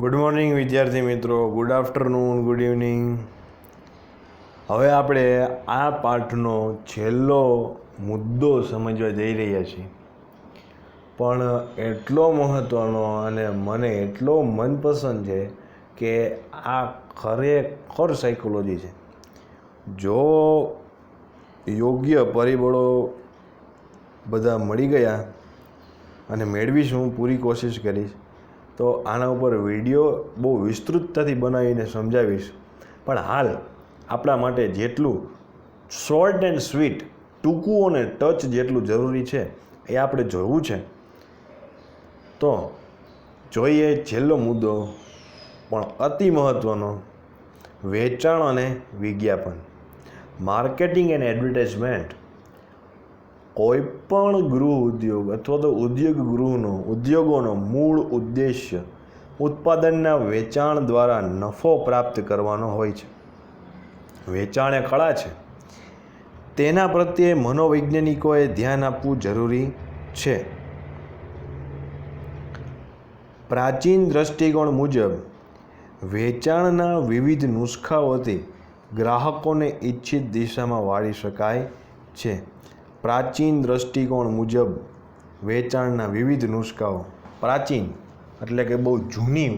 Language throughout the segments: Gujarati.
ગુડ મોર્નિંગ વિદ્યાર્થી મિત્રો. ગુડ આફ્ટરનૂન ગુડ ઇવનિંગ હવે આપણે આ પાઠનો છેલ્લો મુદ્દો સમજવા જઈ રહ્યા છીએ. પણ એટલો મહત્ત્વનો અને મને એટલો મનપસંદ છે કે આ ખરેખર સાયકોલોજી છે. જો યોગ્ય પરિબળો બધા મળી ગયા અને મેળવીશ હું પૂરી કોશિશ કરીશ તો આના ઉપર વીડિયો બહુ વિસ્તૃતતાથી બનાવીને સમજાવીશ. પણ હાલ, આપણા માટે જેટલું શોર્ટ એન્ડ સ્વીટ ટૂંકું અને ટચ જેટલું જરૂરી છે, એ આપણે જોવું છે. તો, જોઈએ છેલ્લો મુદ્દો, પણ અતિ મહત્ત્વનો વેચાણ અને વિજ્ઞાપન. માર્કેટિંગ એન્ડ એડવર્ટાઇઝમેન્ટ કોઈ પણ ગૃહ ઉદ્યોગ અથવા તો ઉદ્યોગ ગૃહનો, ઉદ્યોગોનો મૂળ ઉદ્દેશ્ય ઉત્પાદનના વેચાણ દ્વારા નફો પ્રાપ્ત કરવાનો હોય છે. વેચાણ એ કળા છે. તેના પ્રત્યે મનોવૈજ્ઞાનિકોએ ધ્યાન આપવું જરૂરી છે. પ્રાચીન દ્રષ્ટિકોણ મુજબ, વેચાણના વિવિધ નુસ્ખાઓથી ગ્રાહકોને ઈચ્છિત દિશામાં વાળી શકાય છે. પ્રાચીન દ્રષ્ટિકોણ મુજબ વેચાણના વિવિધ નુસ્ખાઓ, પ્રાચીન એટલે કે બહુ જૂની,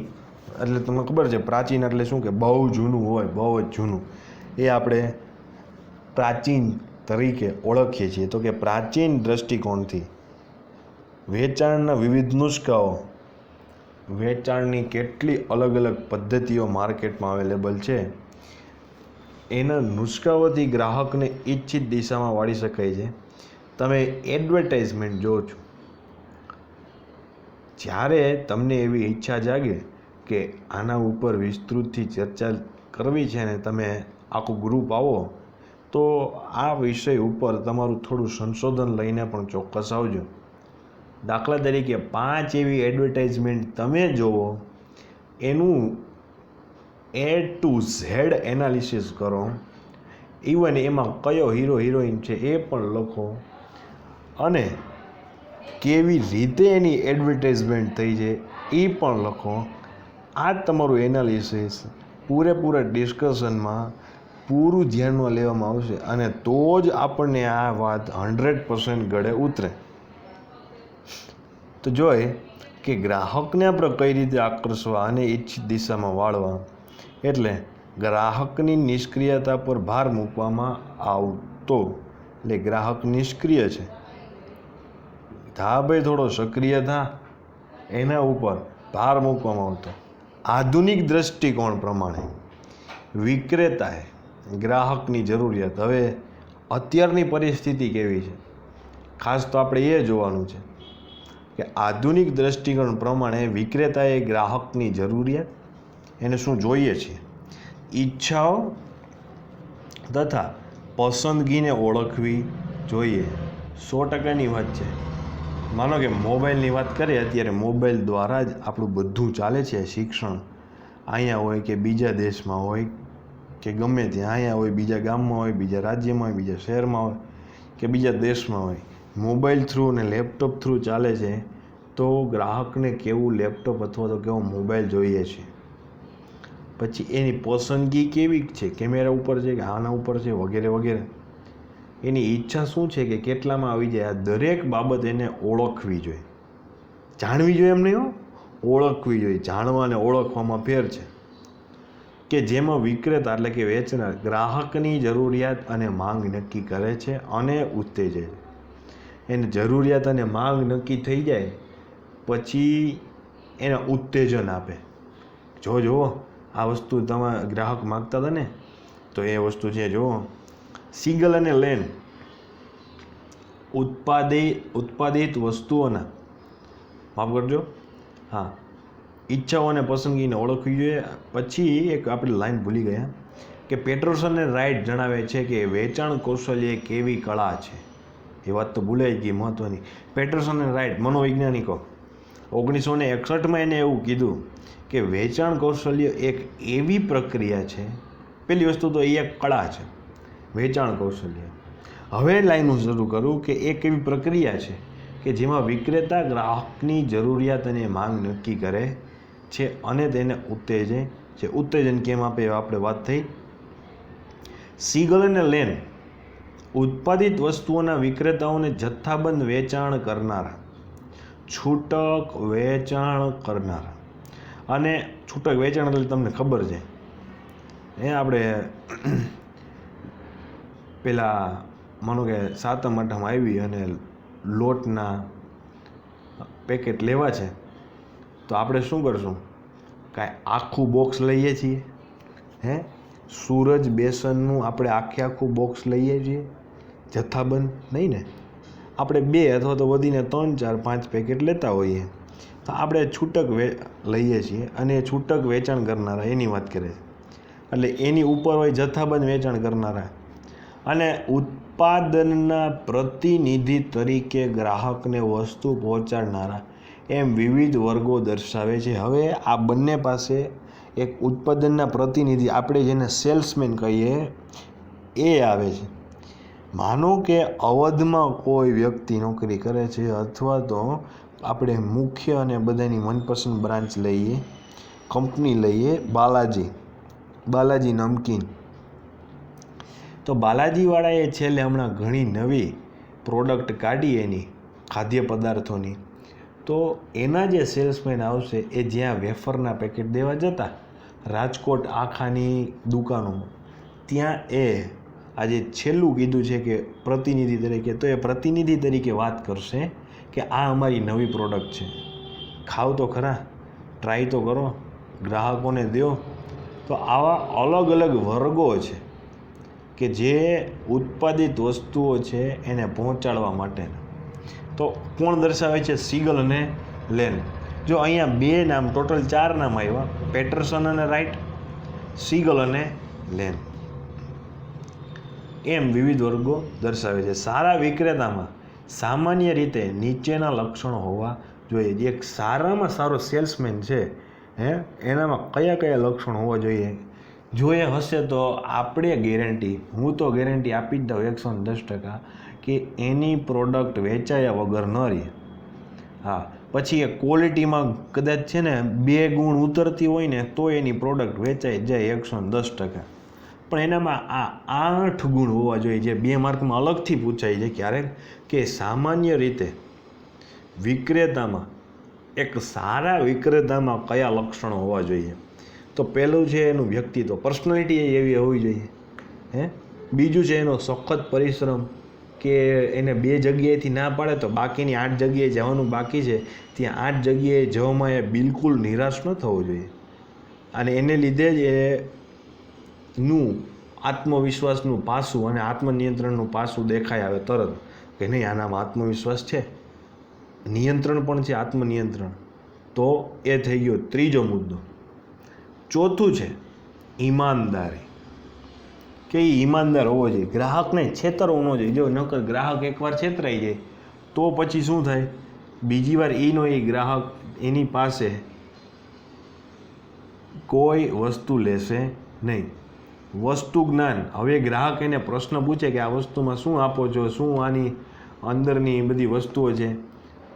એટલે તમને ખબર છે, પ્રાચીન એટલે શું કે બહુ જૂનું હોય, બહુ જ જૂનું. એ આપણે પ્રાચીન તરીકે ઓળખીએ છીએ. તો કે પ્રાચીન દ્રષ્ટિકોણથી વેચાણના વિવિધ નુસ્ખાઓ, વેચાણની કેટલી અલગ અલગ પદ્ધતિઓ માર્કેટમાં અવેલેબલ છે, એના નુસ્ખાઓથી ગ્રાહકને ઈચ્છિત દિશામાં વાળી શકાય છે. તમે એડવર્ટાઇઝમેન્ટ જોવો છો. જ્યારે તમને એવી ઈચ્છા જાગે કે આના ઉપર વિસ્તૃતથી ચર્ચા કરવી છે ને તમે આખું ગ્રુપ આવો, તો આ વિષય ઉપર તમારું થોડું સંશોધન લઈને પણ ચોક્કસ આવજો. દાખલા તરીકે પાંચ એવી એડવર્ટાઇઝમેન્ટ તમે જુઓ એનું એ ટુ ઝેડ એનાલિસિસ કરો. ઇવન એમાં કયો હીરો હિરોઈન છે એ પણ લખો. અને કેવી રીતે એની એડવર્ટાઇઝમેન્ટ થઈ છે, એ પણ લખો. આ તમારું એનાલિસિસ પૂરેપૂરા ડિસ્કશનમાં પૂરું ધ્યાનમાં લેવામાં આવશે અને તો જ આપણને આ વાત હંડ્રેડ પર્સન્ટ ગળે ઉતરે. તો જોઈએ કે ગ્રાહકને આપણે કઈ રીતે આકર્ષવા અને ઈચ્છિત દિશામાં વાળવા, એટલે ગ્રાહકની નિષ્ક્રિયતા પર ભાર મૂકવામાં આવતો. એટલે ગ્રાહક નિષ્ક્રિય છે. થા ભાઈ થોડો સક્રિય થા, એના ઉપર ભાર મૂકવામાં આવતો. આધુનિક દ્રષ્ટિકોણ પ્રમાણે વિક્રેતાએ ગ્રાહકની જરૂરિયાત. હવે અત્યારની પરિસ્થિતિ કેવી છે? ખાસ તો આપણે એ જોવાનું છે કે આધુનિક દ્રષ્ટિકોણ પ્રમાણે વિક્રેતાએ ગ્રાહકની જરૂરિયાત, એને શું જોઈએ છે? ઈચ્છાઓ તથા પસંદગીને ઓળખવી જોઈએ. સો ટકાની વાત છે. માનો કે મોબાઈલની વાત કરીએ, અત્યારે મોબાઈલ દ્વારા જ આપણું બધું ચાલે છે શિક્ષણ. અહીંયા હોય કે બીજા દેશમાં હોય કે ગમે ત્યાં, અહીંયા હોય, બીજા ગામમાં હોય, બીજા રાજ્યમાં હોય, બીજા શહેરમાં હોય કે બીજા દેશમાં હોય, મોબાઈલ થ્રુ અને લેપટોપ થ્રુ ચાલે છે, તો ગ્રાહકને કેવું લેપટોપ અથવા તો કેવો મોબાઈલ જોઈએ છે? પછી એની પસંદગી કેવી છે? કેમેરા ઉપર છે કે આના ઉપર છે વગેરે વગેરે? એની ઈચ્છા શું છે કે કેટલામાં આવી જાય? આ દરેક બાબત એને ઓળખવી જોઈએ. જાણવી જોઈએ એમ નહીં ઓળખવી જોઈએ. જાણવા અને ઓળખવામાં ફેર છે. કે જેમાં વિક્રેતા એટલે કે વેચનાર ગ્રાહકની જરૂરિયાત અને માંગ નક્કી કરે છે અને ઉત્તેજે. એને જરૂરિયાત અને માંગ નક્કી થઈ જાય, પછી એને ઉત્તેજન આપે. જો જુઓ, આ વસ્તુ તમારા ગ્રાહક માગતા હતા ને, તો એ વસ્તુ છે, જુઓ. સિંગલ અને લેન. ઉત્પાદે, ઉત્પાદિત વસ્તુઓના. માફ કરજો. હા. ઈચ્છાઓ અને પસંદગીને ઓળખવી જોઈએ. પછી એક આપણે લાઈન ભૂલી ગયા કે પેટ્રોસન રાઇટ જણાવે છે કે વેચાણ કૌશલ્ય એક એવી કળા છે? એ વાત તો ભૂલાઈ ગઈ મહત્ત્વની પેટ્રોસન રાઇટ મનોવૈજ્ઞાનિકો. ઓગણીસો ને એકસઠમાં એને એવું કીધું કે વેચાણ કૌશલ્ય એક એવી પ્રક્રિયા છે. પહેલી વસ્તુ તો એ એક કળા છે. વેચાણ કૌશલ્ય. હવે લાઈન હું શરૂ કરું કે એક એવી પ્રક્રિયા છે કે જેમાં વિક્રેતા ગ્રાહકની જરૂરિયાત અને માંગ નક્કી કરે છે અને તેને ઉત્તેજે છે. ઉત્તેજન કેમ આપે આપણે વાત થઈ. સીગલ અને લેન ઉત્પાદિત વસ્તુઓના વિક્રેતાઓને જથ્થાબંધ વેચાણ કરનારા, છૂટક વેચાણ કરનારા અને છૂટક વેચાણ એટલે તમને ખબર છે. એ આપણે પેલા માનો કે સાતમ, આઠમ આવી અને લોટના પેકેટ લેવા છે, તો આપણે શું કરશું? કાંઈ આખું બોક્સ લઈએ છીએ, હે? સૂરજ, બેસનનું આપણે આખે આખું બોક્સ લઈએ છીએ, જથ્થાબંધ, નહીં ને? આપણે બે અથવા તો વધીને ત્રણ, ચાર, પાંચ પેકેટ લેતા હોઈએ. તો આપણે છૂટક વે, લઈએ છીએ અને છૂટક વેચાણ કરનારા, એની વાત કરે છે. એટલે એની ઉપર હોય જથ્થાબંધ વેચાણ કરનારા. અને ઉત્પાદનના પ્રતિનિધિ તરીકે ગ્રાહકને વસ્તુ પહોંચાડનારા એમ વિવિધ વર્ગો દર્શાવે છે. હવે આ બંને પાસે એક ઉત્પાદનના પ્રતિનિધિ, આપણે જેને સેલ્સમેન કહીએ, એ આવે છે. માનો કે અવધમાં કોઈ વ્યક્તિ નોકરી કરે છે અથવા તો આપણે મુખ્ય અને બધાની મનપસંદ બ્રાન્ચ લઈએ, કંપની લઈએ, બાલાજી બાલાજી નમકીન. તો બાલાજીવાળાએ છેલ્લે હમણાં ઘણી નવી પ્રોડક્ટ કાઢી એની, ખાદ્ય પદાર્થોની. તો એના જે સેલ્સમેન આવશે, એ જ્યાં વેફરના પેકેટ દેવા જતા, રાજકોટ આખાની દુકાનોમાં, ત્યાં એ આજે છેલ્લું કીધું છે કે પ્રતિનિધિ તરીકે, તો એ પ્રતિનિધિ તરીકે વાત કરશે કે આ અમારી નવી પ્રોડક્ટ છે. ખાવ તો ખરા ટ્રાય તો કરો, ગ્રાહકોને દો તો આવા અલગ અલગ વર્ગો છે. કે જે ઉત્પાદિત વસ્તુઓ છે એને પહોંચાડવા માટેના. તો કોણ દર્શાવે છે? સીગલ અને લેન. જો અહીંયા બે નામ, ટોટલ ચાર નામ આવ્યા, પેટરસન અને રાઇટ, સિગલ અને લેન. એમ વિવિધ વર્ગો દર્શાવે છે. સારા વિક્રેતામાં સામાન્ય રીતે નીચેના લક્ષણો હોવા જોઈએ. જે એક સારામાં સારો સેલ્સમેન છે, હે? એનામાં કયા કયા લક્ષણો હોવા જોઈએ? જો એ હશે તો આપણે ગેરંટી હું તો ગેરંટી આપી જ દઉં એકસો ને દસ ટકા કે એની પ્રોડક્ટ વેચાયા વગર ન રહે. હા, પછી એ ક્વોલિટીમાં કદાચ છે ને બે ગુણ ઉતરતી હોય ને તો એની પ્રોડક્ટ વેચાઈ જાય એકસો ને દસ ટકા. પણ એનામાં આ આઠ ગુણ હોવા જોઈએ જે બે માર્કમાં અલગથી પૂછાય છે ક્યારેક કે સામાન્ય રીતે વિક્રેતામાં એક સારા વિક્રેતામાં કયા લક્ષણો હોવા જોઈએ? તો પહેલું છે એનું વ્યક્તિત્વ. પર્સનાલિટી એવી હોવી જોઈએ. હે? બીજું છે એનો સખત પરિશ્રમ કે એને બે જગ્યાએથી ના પાડે તો બાકીની આઠ જગ્યાએ જવાનું બાકી છે. ત્યાં આઠ જગ્યાએ જવામાં એ બિલકુલ નિરાશ ન થવો જોઈએ. અને એને લીધે જ એનું આત્મવિશ્વાસનું પાસું અને આત્મનિયંત્રણનું પાસું દેખાય આવે તરત. કે નહીં, આનામાં આત્મવિશ્વાસ છે? નિયંત્રણ પણ છે આત્મનિયંત્રણ. તો એ થઈ ગયો ત્રીજો મુદ્દો. ચોથું છે ઈમાનદારી. કે એ ઈમાનદાર હોવો જોઈએ. ગ્રાહકને છેતરવો ન જોઈએ. જો નકર ગ્રાહક એકવાર છેતરાઈ જાય, તો પછી શું થાય? બીજી વાર એનો એ ગ્રાહક એની પાસે કોઈ વસ્તુ લેશે નહીં. વસ્તુ જ્ઞાન. હવે ગ્રાહક એને પ્રશ્ન પૂછે કે આ વસ્તુમાં શું આપો છો? શું આની અંદરની બધી વસ્તુઓ છે?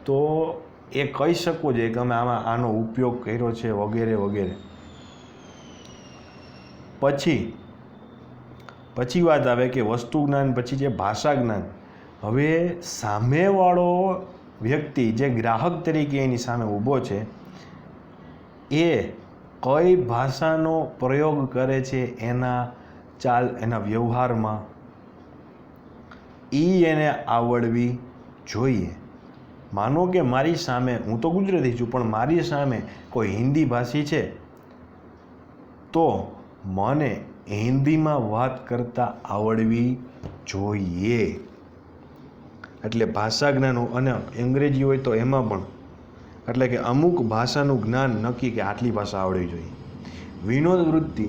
તો એ કહી શકવું જોઈએ કે અમે આમાં આનો ઉપયોગ કર્યો છે વગેરે વગેરે. પછી પછી વાત આવે કે વસ્તુ જ્ઞાન, પછી જે ભાષા જ્ઞાન. હવે સામેવાળો વ્યક્તિ જે ગ્રાહક તરીકે એની સામે ઊભો છે, એ કઈ ભાષાનો પ્રયોગ કરે છે એના ચાલ, એના વ્યવહારમાં એ એને આવડવી જોઈએ. માનો કે મારી સામે, હું તો ગુજરાતી છું, પણ મારી સામે કોઈ હિન્દી ભાષી છે, તો મને હિન્દીમાં વાત કરતાં આવડવી જોઈએ. એટલે ભાષા જ્ઞાન અને અંગ્રેજી હોય તો એમાં પણ. એટલે કે અમુક ભાષાનું જ્ઞાન નક્કી કે આટલી ભાષા આવડવી જોઈએ. વિનોદ વૃત્તિ,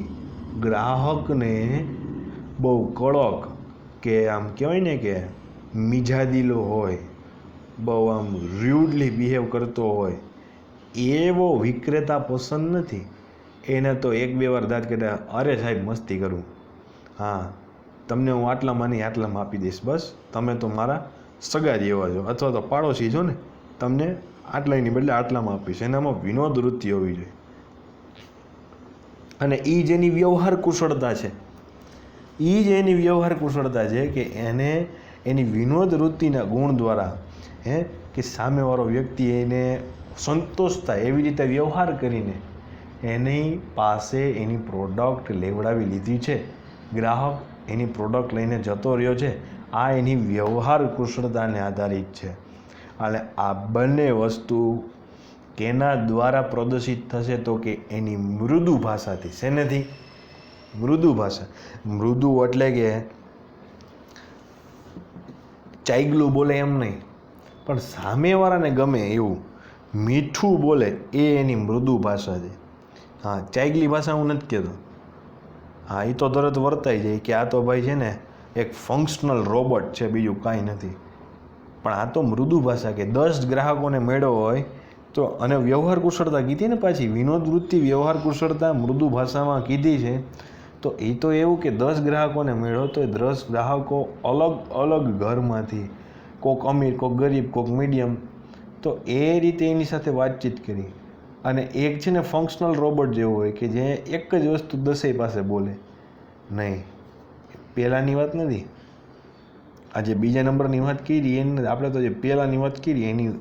ગ્રાહકને બહુ કડક કે આમ કહેવાય ને કે મિજાદીલો હોય, બહુ આમ રૂડલી બિહેવ કરતો હોય, એવો વિક્રેતા પસંદ નથી. એને તો એક બે વાર દાંત કહેતા અરે સાહેબ, મસ્તી કરું. હા, તમને હું આટલામાં નહીં આટલામાં આપી દઈશ, બસ. તમે તો મારા સગા જેવા છો. અથવા તો પાડોશી છો ને, તમને આટલાની બદલે આટલામાં આપીશ. એનામાં વિનોદ વૃત્તિ હોવી જોઈએ. અને એ જેની વ્યવહાર કુશળતા છે. એ જ એની વ્યવહાર કુશળતા છે કે એને એની વિનોદ વૃત્તિના ગુણ દ્વારા, હે, કે સામેવાળો વ્યક્તિ એને સંતોષ થાય એવી રીતે વ્યવહાર કરીને એની પાસે એની પ્રોડક્ટ લેવડાવી લીધી છે. ગ્રાહક એની પ્રોડક્ટ લઈને જતો રહ્યો છે. આ એની વ્યવહાર કુશળતાને આધારિત છે. અને આ બંને વસ્તુ કેના દ્વારા પ્રદર્શિત થશે તો કે એની મૃદુ ભાષાથી શેનેથી મૃદુ ભાષા. મૃદુ એટલે કે ચાઈગલું બોલે એમ નહીં. પણ સામેવાળાને ગમે એવું મીઠું બોલે એ એની મૃદુ ભાષા છે. હા ચાઈગલી ભાષા હું નથી કહેતો. હા એ તો તરત વર્તાઈ જાય કે આ તો ભાઈ છે ને એક ફંક્શનલ રોબોટ છે, બીજું કાંઈ નથી. પણ આ તો મૃદુ ભાષા કે દસ ગ્રાહકોને મેળવો હોય તો અને વ્યવહાર કુશળતા કીધી ને પાછી, વિનોદ વૃત્તિ વ્યવહાર કુશળતા મૃદુ ભાષામાં કીધી છે, તો એ તો એવું કે દસ ગ્રાહકોને મેળવો તો એ દસ ગ્રાહકો અલગ અલગ ઘરમાંથી, કોક અમીર, કોક ગરીબ, કોક મીડિયમ, તો એ રીતે એની સાથે વાતચીત કરી. અને એક છે ને ફંક્શનલ રોબોટ જેવો હોય કે જે એક જ વસ્તુ દસેય પાસે બોલે. નહીં, પહેલાંની વાત નથી. આજે બીજા નંબરની વાત કરી, એની આપણે તો જે પહેલાંની વાત કરી, એની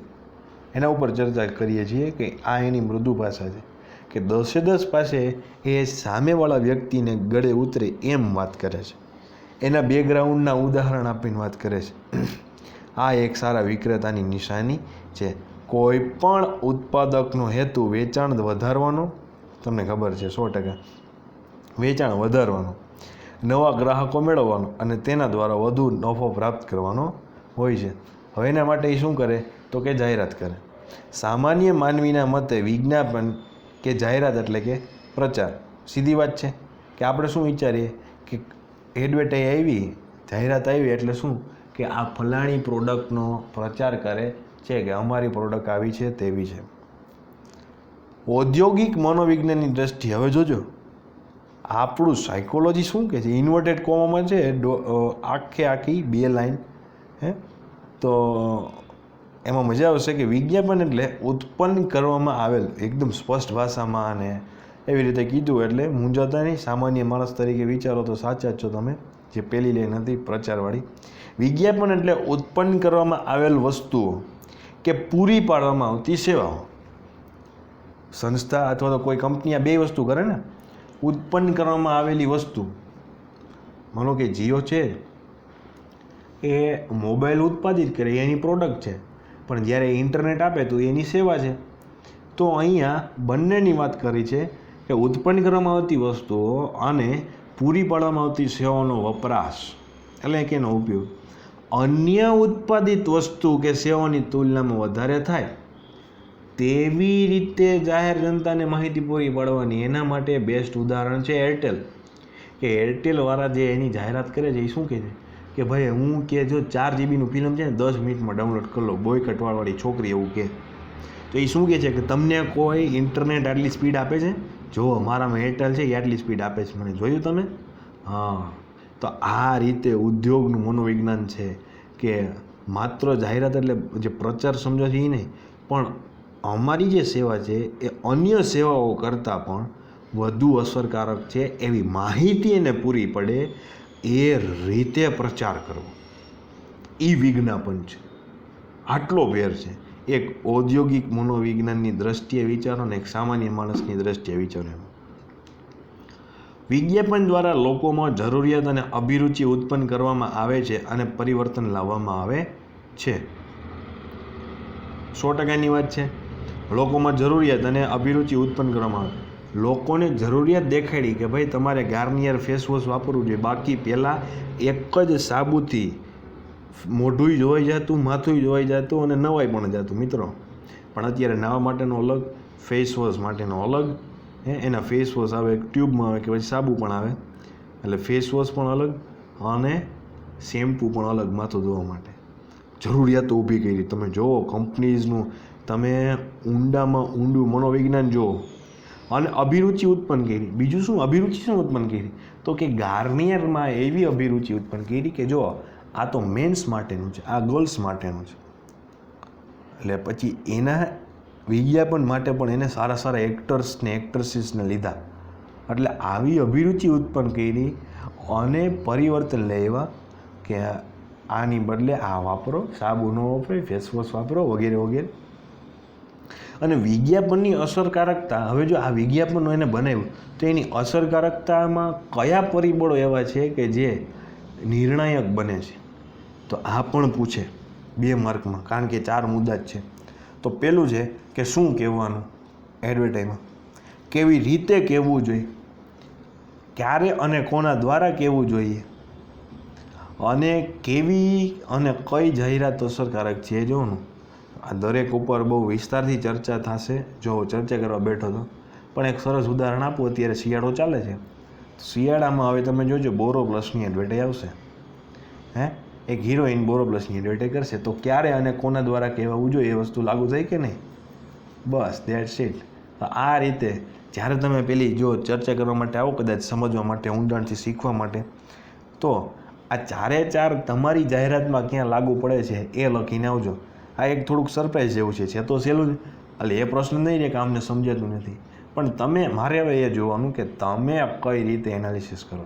એના ઉપર ચર્ચા કરીએ છીએ કે આ એની મૃદુ ભાષા છે. કે દસે દસ પાસે એ સામેવાળા વ્યક્તિને ગળે ઉતરે એમ વાત કરે છે. એના બેકગ્રાઉન્ડના ઉદાહરણ આપીને વાત કરે છે. આ એક સારા વિક્રેતાની નિશાની છે. કોઈ પણ ઉત્પાદકનો હેતુ વેચાણ વધારવાનો, તમને ખબર છે સો ટકા, વેચાણ વધારવાનો, નવા ગ્રાહકો મેળવવાનો અને તેના દ્વારા વધુ નફો પ્રાપ્ત કરવાનો હોય છે. હવે એના માટે એ શું કરે? તો કે જાહેરાત કરે. સામાન્ય માનવીના મતે વિજ્ઞાપન કે જાહેરાત એટલે કે પ્રચાર. સીધી વાત છે કે આપણે શું વિચારીએ કે એડવર્ટાઈ આવી, જાહેરાત આવી એટલે શું? કે આ ફલાણી પ્રોડક્ટનો પ્રચાર કરે છે કે અમારી પ્રોડક્ટ આવી છે તેવી છે. ઔદ્યોગિક મનોવિજ્ઞાનની દ્રષ્ટિએ હવે જોજો. આપણું સાયકોલોજી શું કહે છે? ઇન્વર્ટેડ કોમામાં છે આખે આખી બે લાઈન હે? તો એમાં મજા આવશે કે વિજ્ઞાપન એટલે ઉત્પન્ન કરવામાં આવેલ એકદમ સ્પષ્ટ ભાષામાં અને એવી રીતે કીધું એટલે મૂંઝાતા નહીં સામાન્ય માણસ તરીકે વિચારો તો સાચા જ છો તમે, જે પેલી લાઈન હતી પ્રચારવાળી. વિજ્ઞાપન એટલે ઉત્પન્ન કરવામાં આવેલ વસ્તુઓ. કે પૂરી પાડવામાં આવતી સેવાઓ. સંસ્થા અથવા તો કોઈ કંપની આ બે વસ્તુ કરે ને, ઉત્પન્ન કરવામાં આવેલી વસ્તુ. માનો કે જીઓ છે, એ મોબાઈલ ઉત્પાદિત કરે એની પ્રોડક્ટ છે. પણ જ્યારે ઇન્ટરનેટ આપે તો એની સેવા છે. તો અહીંયા બંનેની વાત કરી છે કે ઉત્પન્ન કરવામાં આવતી વસ્તુઓ અને પૂરી પાડવામાં આવતી સેવાઓનો વપરાશ. એટલે કે એનો ઉપયોગ. અન્ય ઉત્પાદિત વસ્તુ કે સેવાની તુલનામાં વધારે થાય, તેવી રીતે જાહેર જનતાને માહિતી પૂરી પાડવાની એના માટે બેસ્ટ ઉદાહરણ છે એરટેલ કે એરટેલવાળા જે એની જાહેરાત કરે છે, એ શું કહે છે? કે ભાઈ, હું કે જો ચાર જીબીનું ફિલ્મ છે ને, દસ મિનિટમાં ડાઉનલોડ કરી લો બોય કટવાળવાળી છોકરી એવું કહે. તો એ શું કહે છે? કે તમને કોઈ ઇન્ટરનેટ આટલી સ્પીડ આપે છે? જો મારામાં એરટેલ છે, એ આટલી સ્પીડ આપે છે. મને જોયું તમે? હા. તો આ રીતે ઉદ્યોગનું મનોવિજ્ઞાન છે કે માત્ર જાહેરાત એટલે જે પ્રચાર સમજો છે એ નહીં, પણ અમારી જે સેવા છે એ અન્ય સેવાઓ કરતાં પણ વધુ અસરકારક છે એવી માહિતી એને પૂરી પડે એ રીતે પ્રચાર કરવો. એ વિજ્ઞાપન છે. આટલો ભેર છે. એક ઔદ્યોગિક મનોવિજ્ઞાનની દ્રષ્ટિએ વિચારો ને એક સામાન્ય માણસની દ્રષ્ટિએ વિચારો એમ. વિજ્ઞાપન દ્વારા લોકોમાં જરૂરિયાત અને અભિરુચિ ઉત્પન્ન કરવામાં આવે છે અને પરિવર્તન લાવવામાં આવે છે. સો ટકાની વાત છે. લોકોમાં જરૂરિયાત અને અભિરુચિ ઉત્પન્ન કરવામાં આવે. લોકોને જરૂરિયાત દેખાડી કે ભાઈ તમારે ગાર્નિયર ફેસવોશ વાપરવું જોઈએ. બાકી પહેલાં એક જ સાબુથી મોઢું ધોવાઈ જતું માથું ધોવાઈ જતું અને નવાઈ પણ જતું મિત્રો. પણ અત્યારે નાવા માટેનો અલગ ફેસવોશ માટેનો અલગ હે, એના ફેસ વોશ આવે ટ્યુબમાં આવે કે પછી સાબુ પણ આવે. એટલે ફેસ વોશ પણ અલગ અને શેમ્પૂ પણ અલગ માથું ધોવા માટે. જરૂરિયાતો ઊભી કરી. તમે જુઓ કંપનીઝનું તમે ઊંડામાં ઊંડું મનોવિજ્ઞાન જુઓ અને અભિરુચિ ઉત્પન્ન કરી. બીજું શું? અભિરુચિ શું ઉત્પન્ન કરી? તો કે ગાર્નિયરમાં એવી અભિરુચિ ઉત્પન્ન કરી કે જો આ તો મેન્સ માટેનું છે, આ ગર્લ્સ માટેનું છે. એટલે પછી એના વિજ્ઞાપન માટે પણ એને સારા સારા એક્ટર્સને એક્ટ્રેસીસને લીધા. એટલે આવી અભિરુચિ ઉત્પન્ન કરી અને પરિવર્તન લેવા કે આની બદલે આ વાપરો, સાબુ ન વાપરો ફેસવોશ વાપરો વગેરે વગેરે. અને વિજ્ઞાપનની અસરકારકતા, હવે જો આ વિજ્ઞાપન એને બનાવ્યું, તો એની અસરકારકતામાં કયા પરિબળો એવા છે કે જે નિર્ણાયક બને છે? તો આ પણ પૂછે બે માર્કમાં, કારણ કે ચાર મુદ્દા જ છે. તો પેલું છે કે શું કહેવાનું એડવર્ટાઈઝમાં કેવી રીતે કહેવું જોઈએ? ક્યારે અને કોના દ્વારા કહેવું જોઈએ? અને કેવી અને કઈ જાહેરાત અસરકારક છે જોનું આ દરેક ઉપર બહુ વિસ્તારથી ચર્ચા થશે. જો ચર્ચા કરવા બેઠો તો. પણ એક સરસ ઉદાહરણ આપું, અત્યારે શિયાળો ચાલે છે. શિયાળામાં હવે તમે જોજો, બોરો પ્લસની એડવર્ટાઈઝ આવશે. હે? એક હિરોઈન બોરો પ્લસની એડવર્ટાઈઝ કરશે, તો ક્યારે અને કોના દ્વારા કહેવાવું જોઈએ એ વસ્તુ લાગુ થાય કે નહીં? બસ દેટ્સ ઇટ આ રીતે, જ્યારે તમે પેલી જો ચર્ચા કરવા માટે આવો, કદાચ સમજવા માટે, ઊંડાણથી શીખવા માટે, તો આ ચારે ચાર તમારી જાહેરાતમાં ક્યાં લાગુ પડે છે એ લખીને આવજો. આ એક થોડુંક સરપ્રાઈઝ જેવું છે છે તો સહેલું જ. એટલે એ પ્રશ્ન નહીં રહે કે આમને સમજાતું નથી. પણ તમે, મારે હવે એ જોવાનું કે તમે કઈ રીતે એનાલિસિસ કરો?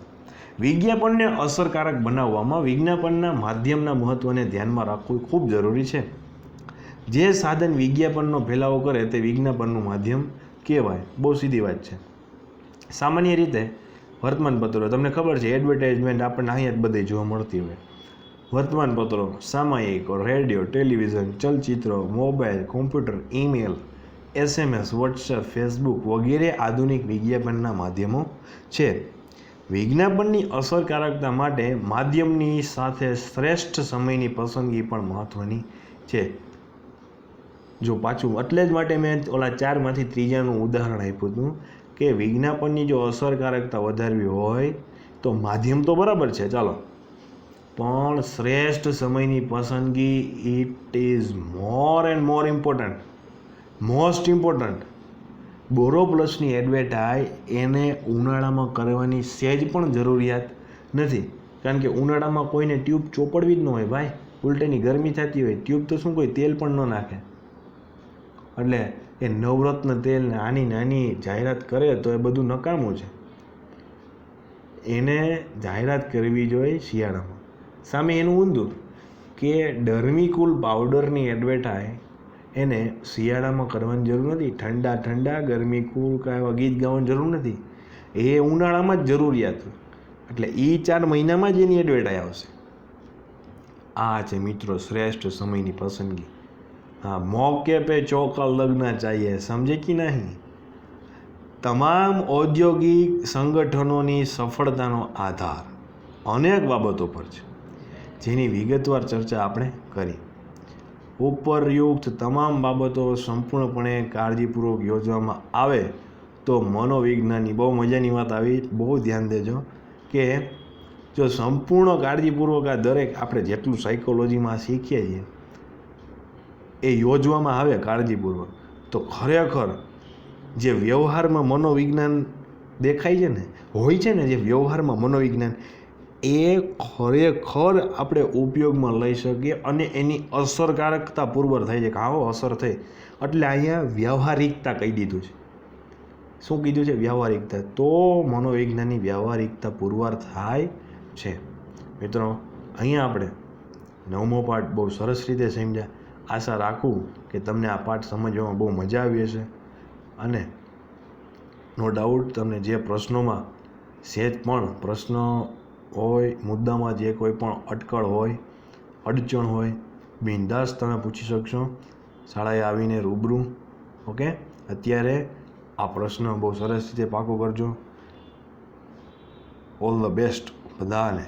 વિજ્ઞાપનને અસરકારક બનાવવામાં વિજ્ઞાપનના માધ્યમના મહત્ત્વને ધ્યાનમાં રાખવું ખૂબ જરૂરી છે. જે સાધન વિજ્ઞાપનનો ફેલાવો કરે તે વિજ્ઞાપનનું માધ્યમ કહેવાય. બહુ સીધી વાત છે. સામાન્ય રીતે વર્તમાનપત્રો, તમને ખબર છે, એડવર્ટાઇઝમેન્ટ આપણને અહીંયા જ બધી જોવા મળતી હોય. વર્તમાનપત્રો, સામાયિકો, radio, television, ચલચિત્રો, mobile, computer, email, SMS, WhatsApp, Facebook વગેરે આધુનિક વિજ્ઞાપનના માધ્યમો છે. વિજ્ઞાપનની અસરકારકતા માટે માધ્યમની સાથે શ્રેષ્ઠ સમયની પસંદગી પણ મહત્ત્વની છે. જો પાછું એટલે જ માટે મેં ઓલા ચારમાંથી ત્રીજાનું ઉદાહરણ આપ્યું હતું કે વિજ્ઞાપનની જો અસરકારકતા વધારવી હોય તો માધ્યમ તો બરાબર છે, ચાલો. પણ શ્રેષ્ઠ સમયની પસંદગી it is more and more important most important Boro પ્લસની advertise એને ઉનાળામાં કરવાની સહેજ પણ જરૂરિયાત નથી. કારણ કે ઉનાળામાં કોઈને ટ્યુબ ચોપડવી જ ન હોય ભાઈ. ઉલટેની ગરમી થતી હોય ટ્યુબ તો શું કોઈ તેલ પણ ન નાખે. એટલે એ નવરત્ન તેલ ને આની નાની જાહેરાત કરે તો એ બધું નકામું છે. એને જાહેરાત કરવી જોઈએ શિયાળામાં. સામે એનું ઊંધું કે ડર્મીકુલ પાવડરની એડવર્ટાઇઝ એને શિયાળામાં કરવાની જરૂર નથી. ઠંડા ઠંડા, ગરમી, કુલ કાં એવા ગીત ગાવાની જરૂર નથી. એ ઉનાળામાં જ જરૂરિયાત એટલે એ ચાર મહિનામાં જ એની એડવર્ટાઈ આવશે. આ છે મિત્રો શ્રેષ્ઠ સમયની પસંદગી. હા, મોકે પે ચોકા લગ્ન ચાહીએ, સમજે કે નહીં? તમામ ઔદ્યોગિક સંગઠનોની સફળતાનો આધાર અનેક બાબતો પર છે. જેની વિગતવાર ચર્ચા આપણે કરી. ઉપરયુક્ત તમામ બાબતો સંપૂર્ણપણે કાળજીપૂર્વક યોજવામાં આવે તો મનોવિજ્ઞાનની બહુ મજાની વાત આવી. બહુ ધ્યાન દેજો કે જો સંપૂર્ણ કાળજીપૂર્વક આ દરેક આપણે જેટલું સાયકોલોજીમાં શીખીએ છીએ, એ યોજવામાં આવે કાળજીપૂર્વક. તો ખરેખર જે વ્યવહારમાં મનોવિજ્ઞાન દેખાય છે ને, હોય છે ને જે વ્યવહારમાં મનોવિજ્ઞાન એ ખરેખર આપણે ઉપયોગમાં લઈ શકીએ અને એની અસરકારકતા પૂર્વર થાય છે કે આવો અસર થઈ. એટલે અહીંયા વ્યવહારિકતા કહી દીધું છે. શું કીધું છે? વ્યવહારિકતા. તો મનોવિજ્ઞાનની વ્યવહારિકતા પુરવાર થાય છે. મિત્રો, અહીંયા આપણે નવમો પાઠ બહુ સરસ રીતે સમજ્યા. આશા રાખું કે તમને આ પાઠ સમજવામાં બહુ મજા આવી હશે. અને નો ડાઉટ, તમને જે પ્રશ્નોમાં સહેજ પણ પ્રશ્ન હોય, મુદ્દામાં જે કોઈ પણ અટકળ હોય, અડચણ હોય, બિંદાસ તમે પૂછી શકશો. શાળાએ આવીને રૂબરૂ, ઓકે? અત્યારે આ પ્રશ્ન બહુ સરસ રીતે પાકો કરજો. ઓલ ધ બેસ્ટ બધાને.